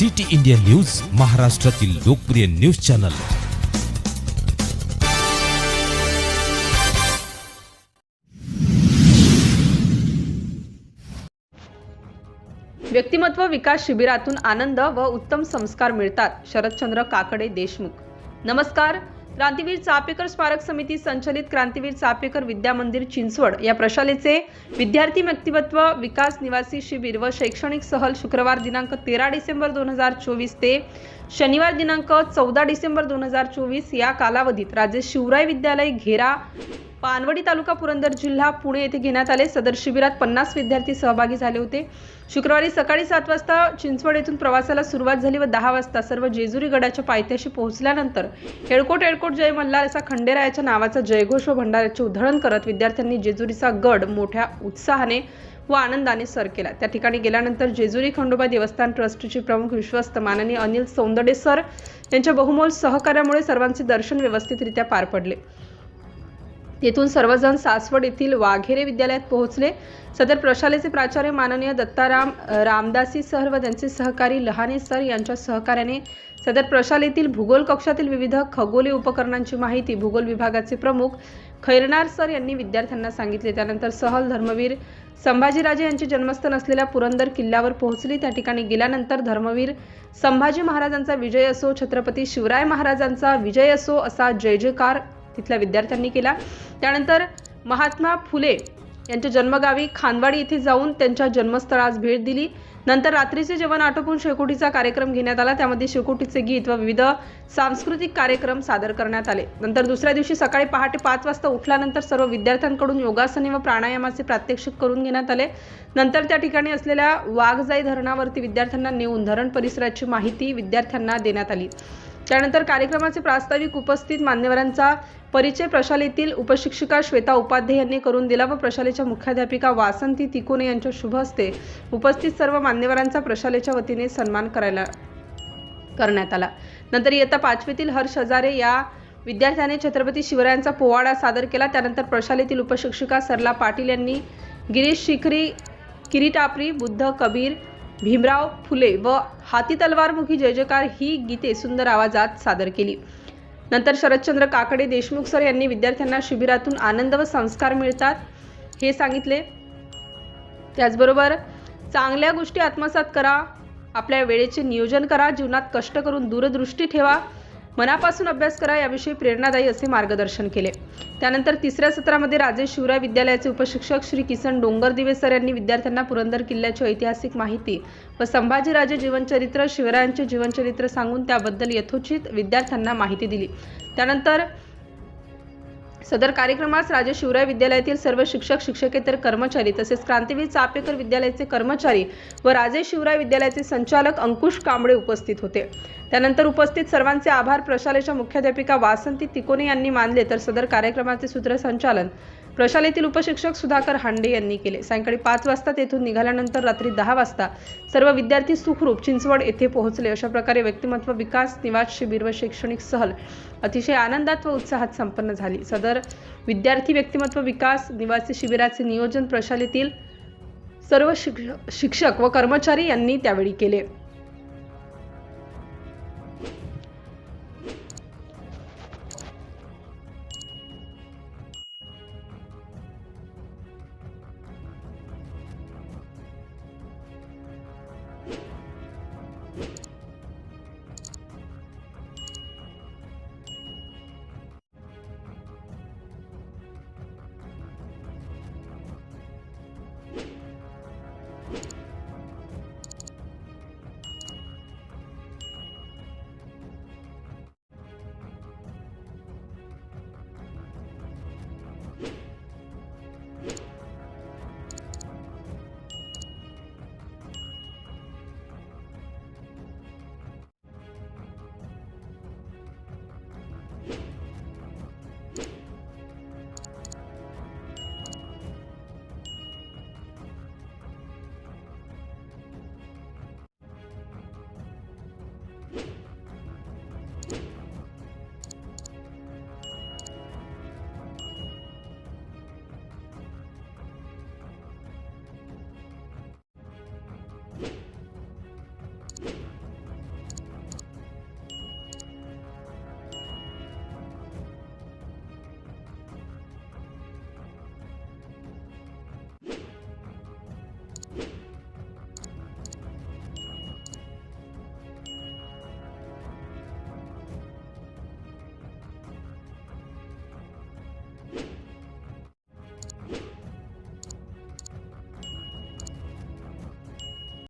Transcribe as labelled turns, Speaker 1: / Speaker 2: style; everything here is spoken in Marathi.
Speaker 1: सिटी इंडिया न्यूज महाराष्ट्रातील लोकप्रिय न्यूज चॅनल.
Speaker 2: व्यक्तिमत्व विकास शिबिरातून आनंद व उत्तम संस्कार मिळतात शरदचंद्र काकडे देशमुख. नमस्कार क्रांतीवीर चापेकर स्मारक समिती संचलित क्रांतीवीर चापेकर विद्या मंदिर चिंचवड या प्रशालेचे विद्यार्थी व्यक्तिमत्व विकास निवासी शिबिर व शैक्षणिक सहल शुक्रवार दिनांक तेरा डिसेंबर दोन हजार चोवीस ते शनिवार दिनांक चौदा डिसेंबर दोन हजार चोवीस या कालावधीत राजे शिवराय विद्यालय घेरा पानवडी तालुका पुरंदर जिल्हा पुणे येथे घेण्यात आले. सदर शिबिरात पन्नास विद्यार्थी सहभागी झाले होते. शुक्रवारी सकाळी सात वाजता चिंचवड येथून प्रवासाला सुरुवात झाली व दहा वाजता सर्व जेजुरी गडाच्या पायथ्याशी पोहोचल्यानंतर हेळकोट एडकोट जय मल्हार असा खंडेरायाच्या नावाचा जयघोष व भंडाऱ्याचे उधळण करत विद्यार्थ्यांनी जेजुरीचा गड मोठ्या उत्साहाने व आनंदाने सर केला. त्या ठिकाणी गेल्यानंतर जेजुरी खंडोबा देवस्थान ट्रस्टचे प्रमुख विश्वस्त माननीय अनिल सौंदडे सर यांच्या बहुमोल सहकार्यामुळे सर्वांचे दर्शन व्यवस्थितरित्या पार पडले. तेथून सर्वजण सासवड येथील वाघेरे विद्यालयात पोहोचले. सदर प्रशालेचे प्राचार्य माननीय दत्ताराम रामदासी सर व त्यांचे सहकारी लहाने सर यांच्या सहकार्याने सदर प्रशालेतील भूगोल कक्षातील विविध खगोलीय उपकरणांची माहिती भूगोल विभागाचे प्रमुख खैरनार सर यांनी विद्यार्थ्यांना सांगितले. त्यानंतर सहल धर्मवीर संभाजीराजे यांचे जन्मस्थान असलेल्या पुरंदर किल्ल्यावर पोहोचली. त्या ठिकाणी गेल्यानंतर धर्मवीर संभाजी महाराजांचा विजय असो छत्रपती शिवराय महाराजांचा विजय असो असा जय जयकार तिथल्या विद्यार्थ्यांनी केला. त्यानंतर महात्मा फुले यांच्या जन्मगावी खानवाडी येथे जाऊन त्यांच्या जन्मस्थळास भेट दिली. नंतर रात्रीचे जेवण आटोपून शेकोटीचा कार्यक्रम घेण्यात आला. त्यामध्ये शेकोटीचे गीत व विविध सांस्कृतिक कार्यक्रम सादर करण्यात आले. नंतर दुसऱ्या दिवशी सकाळी पहाटे पाच वाजता उठल्यानंतर सर्व विद्यार्थ्यांकडून योगासने व प्राणायामाचे प्रात्यक्षिक करून घेण्यात आले. नंतर त्या ठिकाणी असलेल्या वाघजाई धरणावरती विद्यार्थ्यांना नेऊन धरण परिसराची माहिती विद्यार्थ्यांना देण्यात आली. त्यानंतर कार्यक्रमाचे प्रास्ताविक उपस्थित मान्यवरांचा परिचय प्रशालेतील उपशिक्षिका श्वेता उपाध्ये यांनी करून दिला व प्रशालेच्या मुख्याध्यापिका वासंती तिकोने यांच्या शुभ हस्ते उपस्थित सर्व मान्यवरांचा प्रशालेच्या वतीने सन्मान करायला करण्यात आला. नंतर इयत्ता पाचवीतील हर्ष हजारे या विद्यार्थ्याने छत्रपती शिवरायांचा पोवाडा सादर केला. त्यानंतर प्रशालेतील उपशिक्षिका सरला पाटील यांनी गिरीश शिखरी किरीटापरी बुद्ध कबीर भीमराव फुले व हाती तलवारमुखी जय जयकार ही गीते सुंदर आवाजात सादर केली. नंतर शरदचंद्र काकडे देशमुख सर यांनी विद्यार्थ्यांना शिबिरातून आनंद व संस्कार मिळतात हे सांगितले. त्याचबरोबर चांगल्या गोष्टी आत्मसात करा आपल्या वेळेचे नियोजन करा जीवनात कष्ट करून दूरदृष्टी ठेवा मनापासून अभ्यास करा याविषयी प्रेरणादायी असे मार्गदर्शन केले. त्यानंतर तिसऱ्या सत्रामध्ये राजे शिवराय विद्यालयाचे उपशिक्षक श्री किसन डोंगरदिवे सर यांनी विद्यार्थ्यांना पुरंदर किल्ल्याची ऐतिहासिक माहिती व संभाजीराजे जीवनचरित्र शिवरायांचे जीवनचरित्र सांगून त्याबद्दल यथोचित विद्यार्थ्यांना माहिती दिली. त्यानंतर सदर कार्यक्रमास राजे शिवराय विद्यालयातील सर्व शिक्षक शिक्षकेतर कर्मचारी तसेच क्रांतीवीर चापेकर विद्यालयाचे कर्मचारी व राजे शिवराय विद्यालयाचे संचालक अंकुश कांबळे उपस्थित होते. त्यानंतर उपस्थित सर्वांचे आभार. प्रशालेच्या मुख्याध्यापिका वासंती तिकोने यांनी मानले तर सदर कार्यक्रमाचे सूत्रसंचालन प्रशालेतील उपशिक्षक सुधाकर हांडे यांनी केले. सायंकाळी पाच वाजता तेथून निघाल्यानंतर रात्री दहा वाजता सर्व विद्यार्थी सुखरूप चिंचवड येथे पोहोचले. अशा प्रकारे व्यक्तिमत्व विकास निवास शिबिर व शैक्षणिक सहल अतिशय आनंदात व उत्साहात संपन्न झाली. सदर विद्यार्थी व्यक्तिमत्व विकास निवासी शिबिराचे नियोजन प्रशालेतील सर्व शिक्षक व कर्मचारी यांनी त्यावेळी केले.